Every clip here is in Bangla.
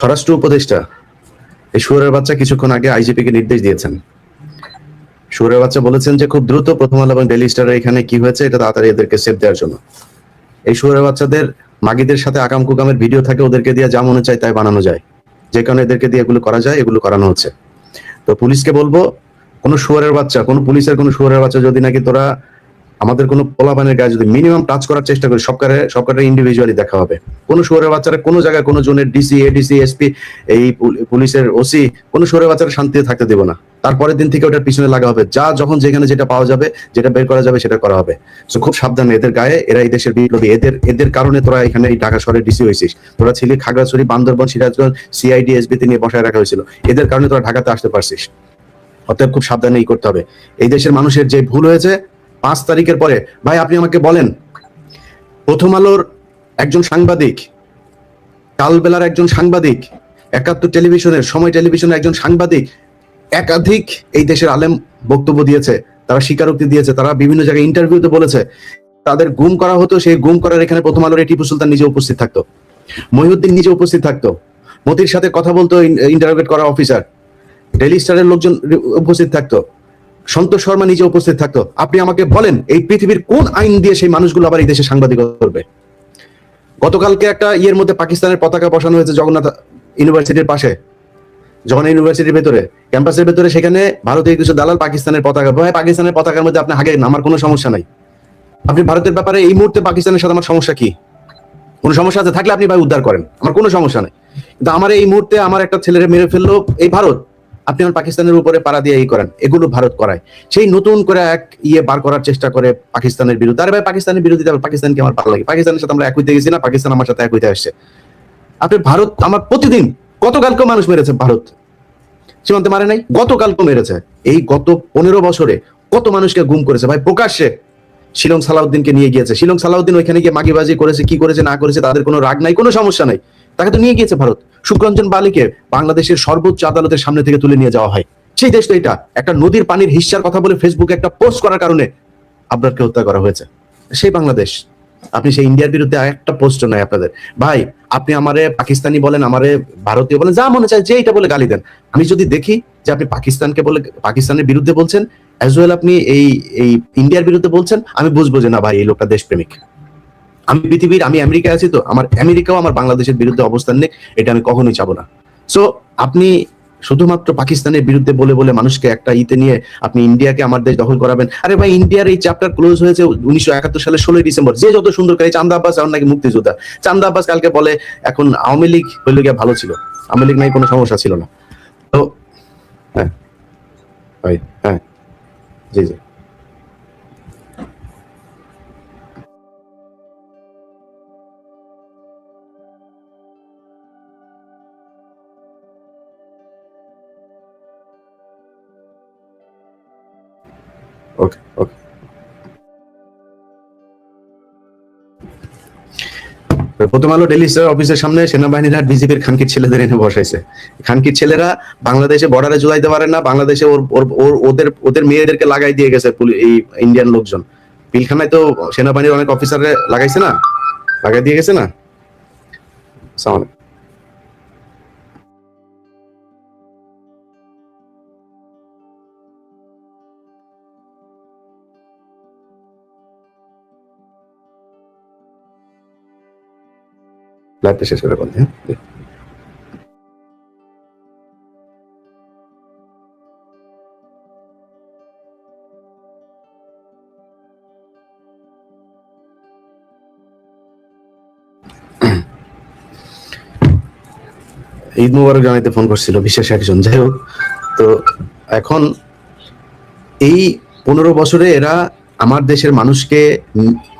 স্বরাষ্ট্র উপদেষ্টা, এই সুরের বাচ্চা কিছুক্ষণ আগে আইজিপি কে নির্দেশ দিয়েছেন। সুরের বাচ্চা বলেছেন যে, খুব দ্রুত প্রথম আলো এবং ডেলি স্টারের এখানে কি হয়েছে, এটা তাড়াতাড়ি এদেরকে সেভ দেওয়ার জন্য। এই সুরের বাচ্চাদের, মাগিদের সাথে আকাম কুকামের ভিডিও থাকে, ওদেরকে দিয়ে যা মনে চায় তাই বানানো যায়। যে কারণে এদেরকে দিয়ে এগুলো করা যায়, এগুলো করানো হচ্ছে। তো পুলিশকে বলব, কোনো শুয়ারের বাচ্চা, কোনো পুলিশের কোনো শুয়ারের বাচ্চা যদি নাকি তোরা আমাদের কোনো পোলাপানের গায়ে যদি মিনিমাম টাচ করার চেষ্টা করি, সবকারে সবকারে ইন্ডিভিজুয়ালি দেখা হবে। কোনো শুয়ারের বাচ্চারা কোনো জায়গায় কোনো জনের ডিসি এডিসি এসপি এই পুলিশের ওসি কোনো শহরের বাচ্চারা শান্তিতে থাকতে দেবো না। তারপরের দিন থেকে ওটার পিছনে লাগা হবে। যা যখন যেখানে যেটা পাওয়া যাবে, যেটা বের করা যাবে, সেটা করা হবে। তো খুব সাবধানে এদের গায়ে, এরা এই দেশের বিপ্লবী। এদের এদের কারণে তোরা এখানে এই ঢাকা শহরের ডিসি হয়েছিস। তোরা ছিলি খাগড়াছড়ি, বান্দরবন, সিরাজগঞ্জ সিআইডি এসবিতে নিয়ে বসায় রাখা হয়েছিল। এদের কারণে তোরা ঢাকাতে আসতে পারছিস। অতএব খুব সাবধানে ই করতে হবে। এই দেশের মানুষের যে ভুল হয়েছে পাঁচ তারিখের পরে, ভাই, আপনি আমাকে বলেন, প্রথম আলোর একজন সাংবাদিক, কালবেলার একজন সাংবাদিক, একাত্তর টেলিভিশনের, সময় টেলিভিশনের একজন সাংবাদিক একাধিক এই দেশের আলেম বক্তব্য দিয়েছে, তারা স্বীকারোক্তি দিয়েছে, তারা বিভিন্ন জায়গায় ইন্টারভিউতে বলেছে, তাদের গুম করা হতো, সেই গুম করার এখানে প্রথম আলোর টিপু সুলতান নিজে উপস্থিত থাকতো, মহিউদ্দিন নিজে উপস্থিত থাকতো, মতির সাথে কথা বলতো ইন্টারভিউ করা অফিসার ডেলি স্টারের লোকজন উপস্থিত থাকতো সন্তোষ শর্মা নিজে উপস্থিত থাকতো। আপনি আমাকে বলেন, এই পৃথিবীর কোন আইন দিয়ে সেই মানুষগুলো আবার এই দেশে সাংবাদিক করবে? গতকালকে একটা ইয়ের মধ্যে পাকিস্তানের পতাকা বসানো হয়েছে জগন্নাথ ইউনিভার্সিটির পাশে, জগন্নাথ ইউনিভার্সিটির ভেতরে। ক্যাম্পাসের ভেতরে সেখানে ভারতীয় কিছু দালাল পাকিস্তানের পতাকা, ভাই, পাকিস্তানের পতাকার মধ্যে আপনি হাগেন, আমার কোনো সমস্যা নাই। আপনি ভারতের ব্যাপারে এই মুহূর্তে পাকিস্তানের সাথে আমার সমস্যা কি? কোনো সমস্যা আছে? থাকলে আপনি ভাই উদ্ধার করেন, আমার কোনো সমস্যা নাই। কিন্তু আমার এই মুহূর্তে আমার একটা ছেলেরে মেরে ফেলল এই ভারত। আপনি আমার পাকিস্তানের উপরে পাড়া দিয়ে এই করেন, এগুলো ভারত করায়। সেই নতুন করে এক ইয়ে বার করার চেষ্টা করে পাকিস্তানের বিরুদ্ধে। আরে ভাই, পাকিস্তানের বিরোধিতা পাকিস্তানকে আমার ভালো লাগে। পাকিস্তানের সাথে আমরা এক হইতে গেছি না, পাকিস্তান আমার সাথে এক হইতে আসছে। আপনি ভারত, আমার প্রতিদিন গতকালকেও মানুষ মেরেছে ভারত। সীমান্তে মারে নাই, গতকালকেও মেরেছে। এই গত পনেরো বছরে কত মানুষকে গুম করেছে ভাই, প্রকাশ্যে। শিলং সালাউদ্দিনকে নিয়ে গিয়েছে। শিলং সালাউদ্দিন ওইখানে গিয়ে মাগিবাজি করেছে, কি করেছে, না করেছে, তাদের কোনো রাগ নাই, কোনো সমস্যা নাই। তাকে তো নিয়ে গিয়েছে ভারত। সুখরঞ্জন বালিকে বাংলাদেশের সর্বোচ্চ আদালতের সামনে থেকে তুলে নিয়ে যাওয়া হয়। সেই দেশ তো এটা। একটা নদীর পানির হিস্সার কথা বলে ফেসবুকে একটা পোস্ট করার কারণে আবরারকে হত্যা করা হয়েছে। সেই বাংলাদেশ। আপনি সেই ইন্ডিয়ার বিরুদ্ধে একটা পোস্ট নাই আপনাদের। ভাই, আপনি আমারে পাকিস্তানি বলেন, আমারে ভারতীয় বলেন, যা মনে চায় যে এটা বলে গালি দেন। আমি যদি দেখি যে আপনি পাকিস্তানকে বলে, পাকিস্তানের বিরুদ্ধে বলছেন অ্যাজ ওয়েল আপনি এই এই ইন্ডিয়ার বিরুদ্ধে বলছেন, আমি বুঝব যে না ভাই, এই লোকটা দেশপ্রেমিক। আমি পৃথিবীর, আমি আমেরিকায় আছি তো, আমার আমেরিকাও আমার বাংলাদেশের বিরুদ্ধে অবস্থান নেই, এটা আমি কখনোই চাবো না। সো আপনি শুধুমাত্র পাকিস্তানের বিরুদ্ধে বলে বলে মানুষকে একটা ইতে নিয়ে আপনি ইন্ডিয়াকে আমার দেশ দখল করাবেন, আরে ভাই, ইন্ডিয়ার এই চ্যাপ্টার ক্লোজ হয়েছে উনিশশো একাত্তর সালের ষোলোই ডিসেম্বর, যে যত সুন্দর করে চান্দা আব্বাস এখন নাকি মুক্তিযোদ্ধা। চান্দা আব্বাস কালকে বলে, এখন আওয়ামী লীগ হইলে গিয়ে ভালো ছিল, আওয়ামী লীগ নাই, কোনো সমস্যা ছিল না। তো হ্যাঁ হ্যাঁ জি জি। ওকে ওকে প্রথম আলো ডেলি অফিসের সামনে সেনাবাহিনীর বিজেপির খানকির ছেলেদের এনে বসাইছে। খানকির ছেলেরা বাংলাদেশে বর্ডারে জুলাইতে পারে না, বাংলাদেশে ওর ওদের ওদের মেয়েদেরকে লাগাই দিয়ে গেছে এই ইন্ডিয়ান লোকজন। পিলখানায় তো সেনাবাহিনীর অনেক অফিসারে লাগাইছে না? লাগাই দিয়ে গেছে না? সালাম লাইভটা শেষ করে বলতে হ্যাঁ? ঈদ মুবারক জানাইতে ফোন করছিল বিশেষ একজন, যাই হোক। তো এখন এই পনেরো বছরে এরা আমার দেশের মানুষকে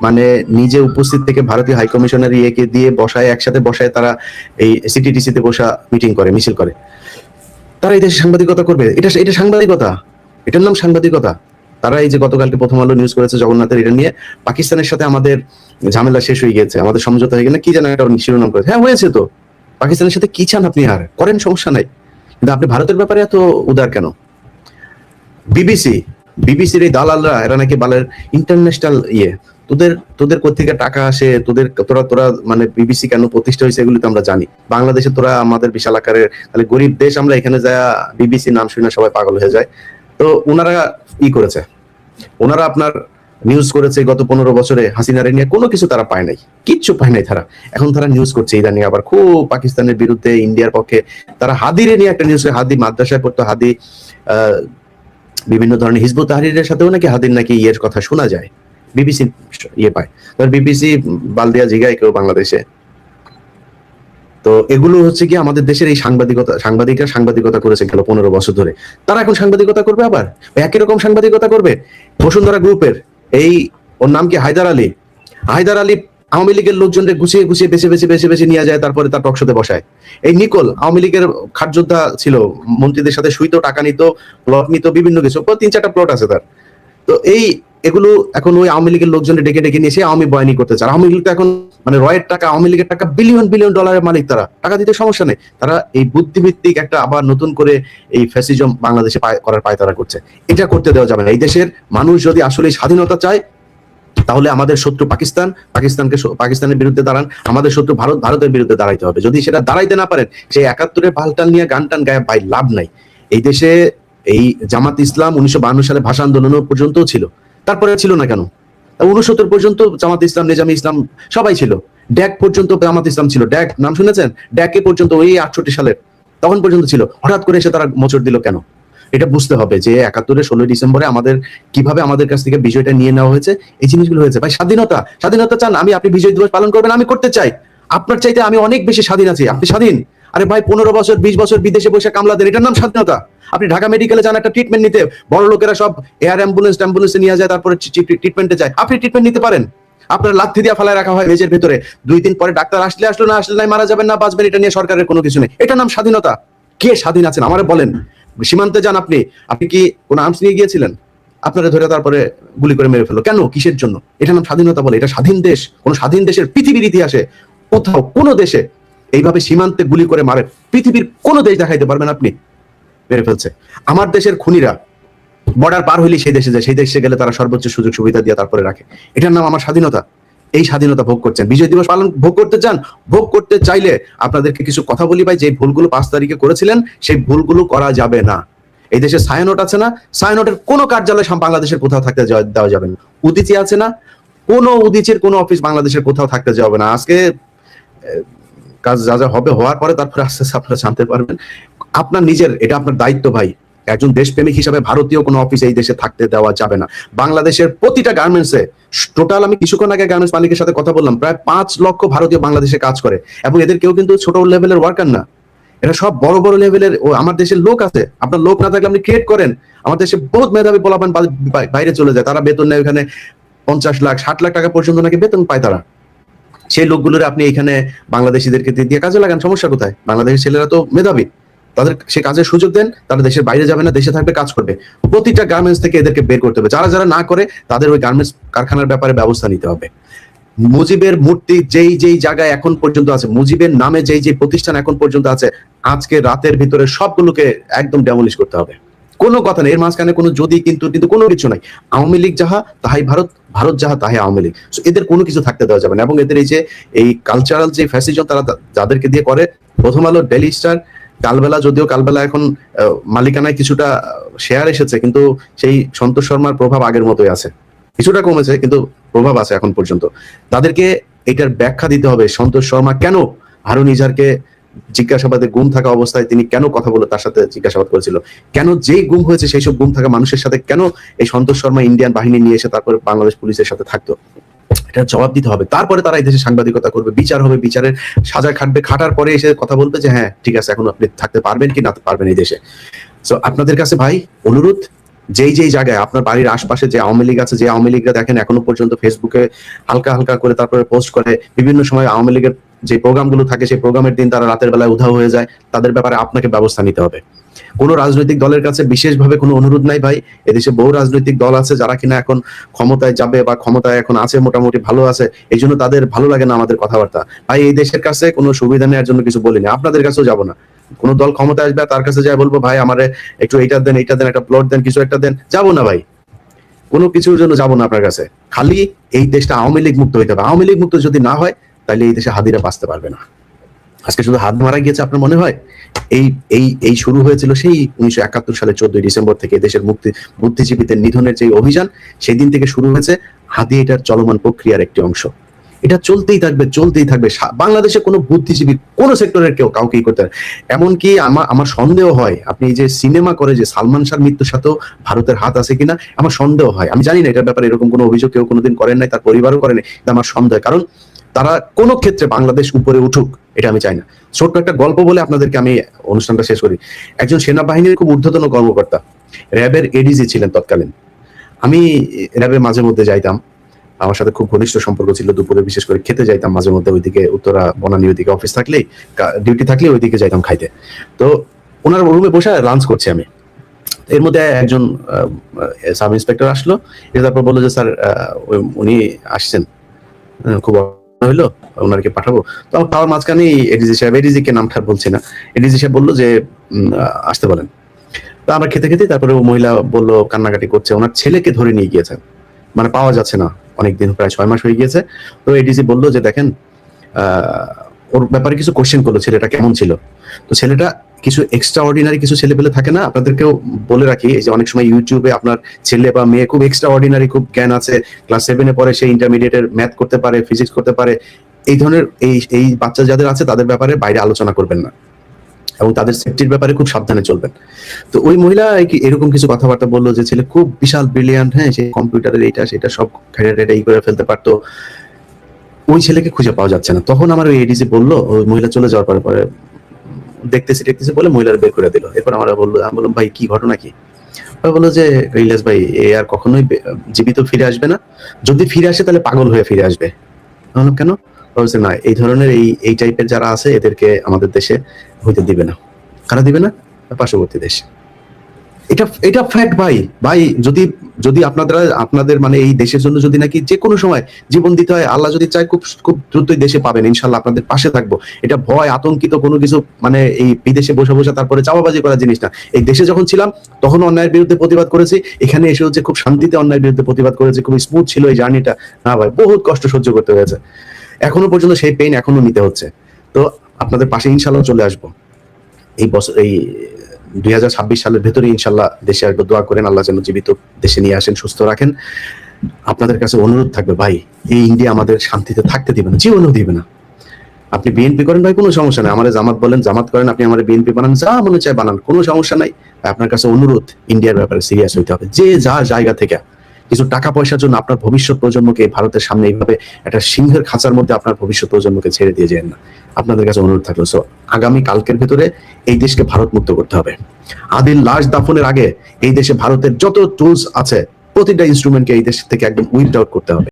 মানে নিজে উপস্থিত থেকে ভারতীয় হাই কমিশনার ইয়েকে দিয়ে বসায়, একসাথে বসায় তারা এই সিটিটিসিতে বসা মিটিং করে, মিছিল করে। তারা এই দেশে সাংবাদিকতা করবে। এটা এটা সাংবাদিকতা। এটার নাম সাংবাদিকতা। তারা এই যে গতকালকে প্রথম আলো নিউজ করেছে জগন্নাথের এটা নিয়ে, পাকিস্তানের সাথে আমাদের ঝামেলা শেষ হয়ে গেছে। আমাদের সমঝোতা হয়ে গেলে কি যেন একটা শিরোনাম করেছে। হ্যাঁ হয়েছে তো। পাকিস্তানের সাথে কি চান আপনি আর? করেন সমস্যা নাই। কিন্তু আপনি ভারতের ব্যাপারে এত উদার কেন? বিবিসি বিবিসির এই দালালরা, এরা নাকি বালের ইন্টারন্যাশনাল ইয়ে। তোদের তোদের কোথেকে টাকা আসে? তোদের, তোরা তোরা মানে বিবিসি কেন প্রতিষ্ঠা হয়েছে এগুলো তো আমরা জানি। বাংলাদেশে তোরা আমাদের বিশাল আকারের, তাহলে গরিব দেশ আমরা এখানে যা বিবিসি নাম শুনে সবাই পাগল হয়ে যায়। তো ওনারা ই করেছে। ওনারা আপনার নিউজ করেছে গত পনেরো বছরে হাসিনারে নিয়ে। কোনো কিছু তারা পায় নাই। কিচ্ছু পায় নাই তারা। এখন তারা নিউজ করছে ইদানিং আবার। খুব পাকিস্তানের বিরুদ্ধে, ইন্ডিয়ার পক্ষে। তারা হাদিরে নিয়ে একটা নিউজ হাদি মাদ্রাসায় পড়তো, হাদি বিভিন্ন ধরনের হিজবুত তাহরিরের সাথেও নাকি হাদির নাকি ইয়ের কথা শোনা যায়। বিবিসি ইয়ে পায়। তো বিবিসি বালদিয়া জিগায় কেউ বাংলাদেশে। তো এগুলো হচ্ছে কি আমাদের দেশের এই সাংবাদিকতা সাংবাদিকরা সাংবাদিকতা করেছে গেল পনেরো বছর ধরে। তারা এখন সাংবাদিকতা করবে আবার? একই রকম সাংবাদিকতা করবে? বসুন্ধরা গ্রুপের এই, ওর নাম কি হায়দার আলী? হায়দার আলী আওয়ামী লীগের লোকজনদের গুছিয়ে গুছিয়ে বেছে বেছে বেছে বেছে নিয়ে যায়, তারপরে তার টকশোতে বসায়। এই নিকোল, আওয়ামী লীগের খাটযোদ্ধা ছিল, মন্ত্রীদের সাথে সুইতো, টাকা নিত প্লট নিত, বিভিন্ন কিছু তিন, চারটা প্লট আছে তার। তো এই, এগুলো এখন ওই আওয়ামী লীগের লোকজনের ডেকে ডেকে নিয়ে এসে আওয়ামী বয়ানি করতে চায়। আওয়ামী লীগ তো এখন মানে রয়ের টাকা, আওয়ামী লীগের টাকা বিলিয়ন বিলিয়ন ডলারের মালিক তারা। টাকা দিতে সমস্যা নেই। তারা এই বুদ্ধিভিত্তিক একটা আবার নতুন করে এই ফ্যাসিজম বাংলাদেশে পায়- করার পায়তারা করছে। এটা করতে দেওয়া যাবে না। এই দেশের মানুষ যদি আসলে স্বাধীনতা চায় তাহলে আমাদের শত্রু পাকিস্তান, পাকিস্তানকে পাকিস্তানের বিরুদ্ধে দাঁড়ান। আমাদের শত্রু ভারত, ভারতের বিরুদ্ধে দাঁড়াইতে হবে। যদি সেটা দাঁড়াইতে না পারেন, সেই একাত্তরের পাল্টাল নিয়ে গান টান গায়ে ভাই লাভ নাই। এই দেশে এই জামাত ইসলাম উনিশশো সালে ভাষা আন্দোলন পর্যন্ত ছিল। তারপরে ছিল না কেন? উনসত্তর পর্যন্ত জামাত ইসলাম, নিজামী ইসলাম সবাই ছিল। ড্যাক পর্যন্ত জামাত ইসলাম ছিল। ড্যাক, নাম শুনেছেন? ড্যাকে পর্যন্ত ওই আটষট্টি সালের, তখন পর্যন্ত ছিল। হঠাৎ করে এসে তারা মোচড় দিল কেন? এটা বুঝতে হবে যে একাত্তরের ষোলোই ডিসেম্বরে আমাদের কীভাবে আমাদের কাছ থেকে বিজয়টা নিয়ে নেওয়া হয়েছে, এই জিনিসগুলো হয়েছে। ভাই, স্বাধীনতা। স্বাধীনতা চান, আমি আপনি বিজয় দিবস পালন করবেন, আমি করতে চাই। আপনার চাইতে আমি অনেক বেশি স্বাধীন আছি। আপনি স্বাধীন। আরে ভাই, পনেরো বছর, বিশ বছর বিদেশে বসে কামলা দেন, এটার নাম স্বাধীনতা। আপনি ঢাকা মেডিকেলে যান, একটা ট্রিটমেন্ট নিতে, বড় লোকেরা সব এয়ার অ্যাম্বুলেন্স ট্যাম্বুলেন্সে নিয়ে যায়, তারপরে ট্রিটমেন্টে যায়। আপনি ট্রিটমেন্ট নিতে পারেন। আপনার লাথি দিয়ে ফেলায় রাখা হয় মেজের ভেতরে। দুই দিন পরে ডাক্তার আসলে আসলো, না আসলে নাই, মারা যাবেন, না বাঁচবেন, এটা নিয়ে সরকারের কোনো কিছু নেই। এটার নাম স্বাধীনতা। কে স্বাধীন আছেন? আমার বলেন। সীমান্তে যান আপনি। আপনি কি কোন আর্মস নিয়ে গিয়েছিলেন? আপনারা ধরে তারপরে গুলি করে মেরে ফেলো কেন? কিসের জন্য? এটা নাম স্বাধীনতা বলে। এটা স্বাধীন দেশ। কোন স্বাধীন দেশের পৃথিবীর ইতিহাসে কোথাও কোন দেশে এইভাবে সীমান্তে গুলি করে মারে পৃথিবীর কোন দেশ দেখাইতে পারবেন আপনি। মেরে ফেলছে। আমার দেশের খুনিরা বর্ডার পার হইলে সেই দেশে যায়। সেই দেশে গেলে তারা সর্বোচ্চ সুযোগ সুবিধা দিয়ে তারপরে রাখে। এটার নাম আমার স্বাধীনতা। এই স্বাধীনতা ভোগ করছেন। বিজয় দিবস পালন ভোগ করতে চান? ভোগ করতে চাইলে আপনাদেরকে কিছু কথা বলি ভাই, যে ভুলগুলো পাঁচ তারিখে করেছিলেন, সেই ভুলগুলো করা যাবে না। এই দেশে সায়নোট আছে না? সায়নোটের কোনো কার্যালয় বাংলাদেশের কোথাও থাকতে দেওয়া যাবে না। উদিচি আছে না? কোনো উদিচির কোনো অফিস বাংলাদেশের কোথাও থাকতে যাবে না। আজকে কাজ যা যা হবে, হওয়ার পরে তারপরে আস্তে আস্তে আপনারা জানতে পারবেন। আপনার নিজের, এটা আপনার দায়িত্ব ভাই। একজন দেশপ্রেমিক হিসাবে ভারতীয় কোনো অফিস এই দেশে থাকতে দেওয়া যাবে না। বাংলাদেশের প্রতিটা গার্মেন্টসে টোটাল আমি কিছুক্ষণ আগে গার্মেন্টস মালিকের সাথে কথা বললাম, প্রায় পাঁচ লক্ষ ভারতীয় বাংলাদেশে কাজ করে এবং এদের কেউ কিন্তু ছোট লেভেলের ওয়ার্কার না। এরা সব বড় বড় লেভেলের ও আমার দেশের লোক আছে। আপনার লোক না থাকলে আপনি ক্রিয়েট করেন। আমার দেশে বহুত মেধাবী পোলাপান বা- বা- বাইরে চলে যায়। তারা বেতন নেয় ওখানে পঞ্চাশ লাখ, ষাট লাখ টাকা পর্যন্ত নাকি বেতন পায় তারা। সেই লোকগুলোর আপনি এখানে বাংলাদেশিদেরকে দিয়ে কাজে লাগান, সমস্যা কোথায়? বাংলাদেশের ছেলেরা তো মেধাবী। তাদের সে কাজের সুযোগ দেন, তারা দেশের বাইরে যাবে না, দেশে থাকবে, কাজ করবে। প্রতিটা গার্মেন্টস থেকে এদেরকে বের করতে হবে। যারা যারা না করে, তাদের ওই গার্মেন্টস কারখানার ব্যাপারে ব্যবস্থা নিতে হবে। মুজিবের মূর্তি যেই যেই জায়গায় এখন পর্যন্ত আছে, মুজিবের নামে যেই যেই প্রতিষ্ঠান এখন পর্যন্ত আছে, আজকে রাতের ভিতরে সবগুলোকে একদম ডেমলিশ করতে হবে। কোনো কথা নেই, এর মাঝখানে কোনো যদি কিন্তু কিন্তু কোনো কিছু নাই। আওয়ামী লীগ যাহা, তাহাই ভারত ভারত যাহা, তাহাই আওয়ামী লীগ। এদের কোনো কিছু থাকতে দেওয়া যাবে না। এবং এদের এই যে, এই কালচারাল যে ফ্যাসিজম তারা যাদেরকে দিয়ে করে, প্রথম আলো ডেলি স্টার কালবেলা যদিও কালবেলা এখন মালিকানায় কিছুটা শেয়ার এসেছে, কিন্তু সেই সন্তোষ শর্মার প্রভাব আগের মতোই আছে। কিছুটা কমেছে, কিন্তু প্রভাব আছে এখন পর্যন্ত। তাদেরকে এটার ব্যাখ্যা দিতে হবে, সন্তোষ শর্মা কেন হারুন ইজারকে জিজ্ঞাসাবাদে গুম থাকা অবস্থায় তিনি কেন কথা বলে তার সাথে জিজ্ঞাসাবাদ করেছিল? কেন যেই গুম হয়েছে, সেই সব গুম থাকা মানুষের সাথে কেন এই সন্তোষ শর্মা ইন্ডিয়ান বাহিনী নিয়ে এসে তারপরে বাংলাদেশ পুলিশের সাথে থাকতো? এটা জবাব দিতে হবে। তারপরে তারা এই দেশে সাংবাদিকতা করবে, বিচার হবে, বিচারের সাজা খাটবে, খাটার পরে এসে কথা বলবে যে হ্যাঁ ঠিক আছে, এখন আপনি থাকতে পারবেন কি না পারবেন এই দেশে। তো আপনাদের কাছে ভাই, অনুরোধ, যেই যেই জায়গায়, আপনার বাড়ির আশপাশে যে আওয়ামী লীগ আছে, যে আওয়ামী লীগরা দেখেন, এখনও পর্যন্ত ফেসবুকে হালকা হালকা করে তারপরে পোস্ট করে, বিভিন্ন সময় আওয়ামী লীগের যে প্রোগ্রামগুলো থাকে, সেই প্রোগ্রামের দিন তারা রাতের বেলায় উধাও হয়ে যায়। তাদের ব্যাপারে আপনাকে ব্যবস্থা নিতে হবে। কোনো রাজনৈতিক দলের কাছে বিশেষভাবে কোনো অনুরোধ নাই ভাই। এদেশে বহু রাজনৈতিক দল আছে যারা কিনা এখন ক্ষমতায় যাবে বা ক্ষমতায় এখন আছে, মোটামুটি ভালো আছে। এই জন্য তাদের ভালো লাগে না আমাদের কথাবার্তা। ভাই, এই দেশের কাছে কোনো সুবিধা নেওয়ার জন্য কিছু বলিনি। আপনাদের কাছেও যাব না। কোনো দল ক্ষমতায় আসবে, তার কাছে যাই বলব, ভাই, আমারে একটু এইটা দেন এইটা দেন, একটা প্লট দেন, কিছু একটা দেন। যাব না ভাই। কোনো কিছুর জন্য যাব না আপনার কাছে। খালি এই দেশটা আওয়ামী লীগ মুক্ত হইতে হবে। আওয়ামী লীগ মুক্ত যদি না হয় তাহলে এই দেশে হাদিরা বাঁচতে পারবে না। আজকে শুধু হাত মারা গিয়েছে আপনার মনে হয়? এই এই এই শুরু হয়েছিল সেই উনিশশো একাত্তর সালে চোদ্দই ডিসেম্বর থেকে দেশের মুক্তি, বুদ্ধিজীবীদের নিধনের যে অভিযান, সেই দিন থেকে শুরু হয়েছে হাদি এটার চলমান প্রক্রিয়ার একটি অংশ। এটা চলতেই থাকবে চলতেই থাকবে। বাংলাদেশে কোনো বুদ্ধিজীবী কোনো সেক্টরের কেউ কাউকেই করতে পারে এমনকি আমার আমার সন্দেহ হয়, আপনি যে সিনেমা করে যে সালমান শাহ মৃত্যুর সাথেও ভারতের হাত আছে কিনা, আমার সন্দেহ হয়। আমি জানি না এটার ব্যাপারে এরকম কোনো অভিযোগ কেউ কোনোদিন করেন নাই, তার পরিবারও করেনি কিন্তু আমার সন্দেহ কারণ তারা কোনো ক্ষেত্রে বাংলাদেশ উপরে উঠুক, এটা আমি চাই না। ছোট্ট একটা গল্প বলে আপনাদেরকে আমি অনুষ্ঠানটা শেষ করি। একজন সেনাবাহিনীর খুব ঊর্ধ্বতন কর্মকর্তা, র্যাবের এডিজি ছিলেন তৎকালীন। আমি র্যাবের মাঝে মধ্যে যাইতাম, আমার সাথে খুব ঘনিষ্ঠ সম্পর্ক ছিল, দুপুরে বিশেষ করে খেতে যাইতাম মাঝে মধ্যে, ওইদিকে উত্তরা বনানী, ওইদিকে অফিস থাকলেই ডিউটি থাকলে ওইদিকে যাইতাম খাইতে। তো ওনার রুমে বসে লাঞ্চ করছি আমি। এর মধ্যে একজন সাব ইন্সপেক্টর আসলো, এসে তারপর বলল যে, স্যার উনি আসছেন। খুব হইল, ওনারকে পাঠাবো। তো আমার খাওয়ার মাঝখানে এডিজি সাহেব এডিজি কে নামটা বলছি না। এডিজি সাহেব বলল যে আসতে বলেন। তো আমরা খেতে খেতে তারপরে ও মহিলা বলল, কান্নাকাটি করছে। ওনার ছেলেকে ধরে নিয়ে গিয়েছে। মানে পাওয়া যাচ্ছে না। অনেকদিন প্রায় ছয় মাস হয়ে গিয়েছে। তো এডিজি বলল যে, দেখেন ওর ব্যাপারে কিছু কোশ্চেন করল, ছেলেটা কেমন ছিল? তো ছেলেটা কিছু এক্সট্রা অর্ডিনারি কিছু ছেলে পেলে থাকে না? আপনাদেরকেও বলে রাখি, এই যে অনেক সময় ইউটিউবে আপনার ছেলে বা মেয়ে খুব এক্সট্রা অর্ডিনারি খুব জ্ঞান আছে ক্লাস সেভেনে পরে সে ইন্টারমিডিয়েটের ম্যাথ করতে পারে ফিজিক্স করতে পারে, এই ধরনের এই এই বাচ্চা যাদের আছে, তাদের ব্যাপারে বাইরে আলোচনা করবেন না। এবং তাদের সেফটির ব্যাপারে খুব সাবধানে চলবেন। তো ওই মহিলা এরকম কিছু কথাবার্তা বলল যে, ছেলে খুব বিশাল ব্রিলিয়ান্ট হ্যাঁ সে কম্পিউটারের এইটা, সেটা সব এই করে ফেলতে পারতো। ওই ছেলেকে খুঁজে পাওয়া যাচ্ছে না। তখন আমার ওই এডিসি বলল, ওই মহিলা চলে যাওয়ার পরে পরে দেখতেছি দেখতেছি বলে মহিলার বের করে দিল। এরপর আমরা বলল, আমি বললাম, ভাই, কি ঘটনা কি? বলল যে ইলিয়াস ভাই, এ আর কখনোই জীবিত ফিরে আসবে না। যদি ফিরে আসে, তাহলে পাগল হয়ে ফিরে আসবে। কেন? বলছে, না, এই ধরনের এই এই টাইপের যারা আছে, এদেরকে আমাদের দেশে হইতে দিবে না। কারা দিবে না? পার্শ্ববর্তী দেশ। এটা এটা ফ্যাক্ট ভাই। ভাই, যদি যদি আপনাদের আপনাদের মানে এই দেশের জন্য যদি নাকি যে কোনো সময় জীবন দিতে হয়, আল্লাহ যদি চায় খুব খুব দ্রুতই দেশে পাবেন, ইনশাল্লাহ আপনাদের পাশে থাকব। এটা ভয়, আতঙ্কিত কোনো কিছু মানে এই বিদেশে বসে বসে তারপরে চাপাবাজি করার জিনিস না। এই দেশে যখন ছিলাম, তখন অন্যায়ের বিরুদ্ধে প্রতিবাদ করেছি। এখানে এসে হচ্ছে খুব শান্তিতে অন্যায়ের বিরুদ্ধে প্রতিবাদ করেছি। খুব স্মুথ ছিল এই জার্নিটা। না ভাই, বহুত কষ্ট সহ্য করতে হয়েছে। এখনও পর্যন্ত সেই পেইন এখনও নিতে হচ্ছে। তো আপনাদের পাশে ইনশাল্লাহ চলে আসব। এই বছর, এই দুই হাজার ছাব্বিশ সালের ভেতরে ইনশাল্লাহ দেশে আসবে দোয়া করেন, আল্লাহ যেন জীবিত দেশে নিয়ে আসেন, সুস্থ রাখেন। আপনাদের কাছে অনুরোধ থাকবে, ভাই, এই ইন্ডিয়া আমাদের শান্তিতে থাকতে দিবে না, জীবনও দিবে না। আপনি বিএনপি করেন, ভাই, কোনো সমস্যা নাই। আমাদের জামাত বলেন, জামাত করেন, আপনি আমার বিএনপি বানান, যা মনে চায় বানান, কোনো সমস্যা নাই। আপনার কাছে অনুরোধ, ইন্ডিয়ার ব্যাপারে সিরিয়াস হইতে হবে। যে যা জায়গা থেকে কিছু টাকা পয়সার জন্য আপনার ভবিষ্যৎ প্রজন্মকে ভারতের সামনে এইভাবে একটা সিংহের খাঁচার মধ্যে আপনার ভবিষ্যৎ প্রজন্মকে ছেড়ে দিয়ে যায় না। আপনাদের কাছে অনুরোধ থাকল সো আগামী কালকের ভেতরে এই দেশকে ভারত মুক্ত করতে হবে। আদিল লাশ দাফনের আগে এই দেশে ভারতের যত টুলস আছে, প্রতিটা ইনস্ট্রুমেন্টকে এই দেশ থেকে একদম উইথ আউট করতে হবে।